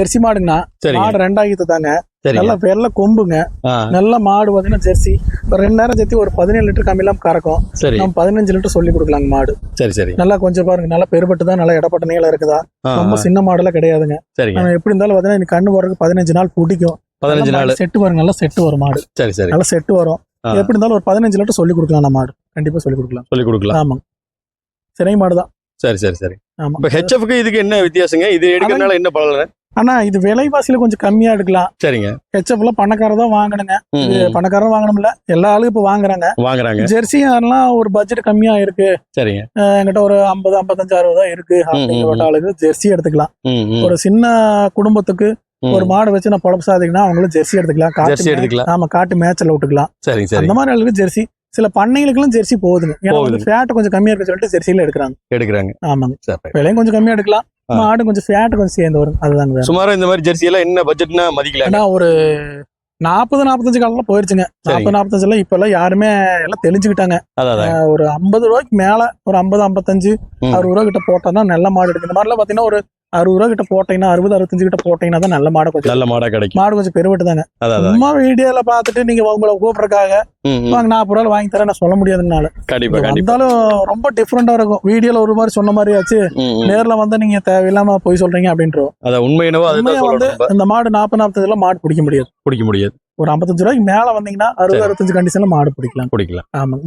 Jersey மாடுங்கண்ணா. மாடு ரெண்டாயிரத்து தாங்க. நல்ல வெள்ளை கொம்புங்க. நல்ல மாடு பார்த்தீங்கன்னா ஜெர்சி. ஒரு ரெண்டு நேரம் சேர்த்து ஒரு பதினேழு லிட்டர் கம்மியெல்லாம் கறக்கும். சரி. நம்ம பதினஞ்சு லிட்டர் சொல்லி கொடுக்கலாங்க மாடு. சரி சரி. நல்லா கொஞ்சம் பாருங்க நல்லா பெருபட்டு தான் நல்லா இடப்பட்ட நீளம் இருக்குதா. ரொம்ப சின்ன மாடெல்லாம் கிடையாதுங்க. சரிங்க. நம்ம எப்படி இருந்தாலும் பார்த்தீங்கன்னா இன்னைக்கு கண்ணு போறதுக்கு பதினஞ்சு நாள் பிடிக்கும். பதினஞ்சு நாள். செட்டு பாருங்க நல்லா செட்டு வரும் மாடு. சரி சரி. நல்லா செட்டு வரும். எப்படி இருந்தாலும் ஒரு பதினஞ்சு லிட்டர் சொல்லி கொடுக்கலாம் நம்ம மாடு. கண்டிப்பா சொல்லி கொடுக்கலாம். சொல்லி கொடுக்கலாம். ஆமாங்க. சிறை மாடு தான் சரி சரி சரி. ஆமா. இப்ப ஹெச்எஃப்க்கு இதுக்கு என்ன வித்தியாசங்க? இது எடுக்கிறதுனால என்ன பலன்? ஆனா இது விலைவாசியில கொஞ்சம் கம்மியா எடுக்கலாம். சரிங்க. ஹெச்எஃப்ல பணக்காரர் தான் வாங்கணுங்க. பணக்காரரும் வாங்கணும்ல. எல்லா ஆளும் இப்ப வாங்குறாங்க. வாங்குறாங்க. ஜெர்சி அதெல்லாம் ஒரு பட்ஜெட் கம்மியா இருக்கு. சரிங்க. என்கிட்ட ஒரு ஐம்பது ஐம்பத்தஞ்சு அறுபது தான் இருக்கு. அப்படிங்கிற ஆளுக்கு ஜெர்சி எடுத்துக்கலாம். ஒரு சின்ன குடும்பத்துக்கு. ஒரு மாடு வச்சு நான் பொழப்பு சாதிக்கணும் அவங்களும் ஜெர்சி எடுத்துக்கலாம். காட்டு எடுத்துக்கலாம். ஆமா காட்டு மேய்ச்சல் விட்டுக்கலாம். சரி அந்த மாதிரி ஆளுக்கு ஜெர்சி. சில பண்ணைகளுக்கெல்லாம் ஜெர்சி போகுதுங்க. ஏன்னா. ஃபேட் கொஞ்சம் கம்மியா இருக்கு சொல்லிட்டு ஜெர்சியில எடுக்கிறாங்க. எடுக்கிறாங்க. ஆமாங்க. விலையும் கொஞ்சம் கம்மியா எடுக்கலாம். மாடு கொஞ்சம் ஃபேட் கொஞ்சம் சேர்ந்து வரும். அதுதாங்க. சுமாரா இந்த மாதிரி ஜெர்சி எல்லாம் என்ன பட்ஜெட்னா மதிக்கலாங்க ஏன்னா ஒரு நாற்பது நாற்பத்தஞ்சு காலம் போயிருச்சுங்க. நாற்பது நாற்பத்தஞ்சு எல்லாம் இப்ப எல்லாம் யாருமே எல்லாம் தெளிஞ்சுக்கிட்டாங்க. ஒரு ஐம்பது ரூபாய்க்கு மேல ஒரு ஐம்பது ஐம்பத்தஞ்சு. அறுபது ரூபா கிட்ட போட்டோம்னா நல்ல மாடு இருக்கு இந்த மாதிரிலாம் பாத்தீங்கன்னா ஒரு அறுபது ரூபா கிட்ட போட்டீங்கன்னா அறுபது அறுபத்தஞ்சு கிட்ட போட்டீங்கன்னா தான் நல்ல மாடு கொஞ்சம் நல்ல மாடா கிடைக்கும். மாடு கொஞ்சம் பெருவிட்டு தாங்க. சும்மா வீடியோல பாத்துட்டு நீங்க உங்களை ம். வாங்க நாற்பது ரூபாய் வாங்கி தரேன் நான் சொல்ல முடியாதுனால கண்டிப்பா வந்தாலும் ரொம்ப டிஃப்ரெண்டா இருக்கும். வீடியோல ஒரு மாதிரி சொன்ன மாதிரி ஆச்சு. நேர்ல வந்து நீங்க தேவையில்லாம போய் சொல்றீங்க அப்படின்றோம் அதான் உண்மை என்னவோ வந்து. இந்த மாடு நாற்பது நாற்பத்தஞ்சுல மாடு பிடிக்க முடியாது. பிடிக்க முடியாது. ஒரு ஐம்பத்தஞ்சு ரூபாய்க்கு மேல வந்தீங்கன்னா அறுபது. அறுபத்தஞ்சு கண்டிஷன்ல மாடு பிடிக்கலாம். பிடிக்கலாம். ஆமாங்க.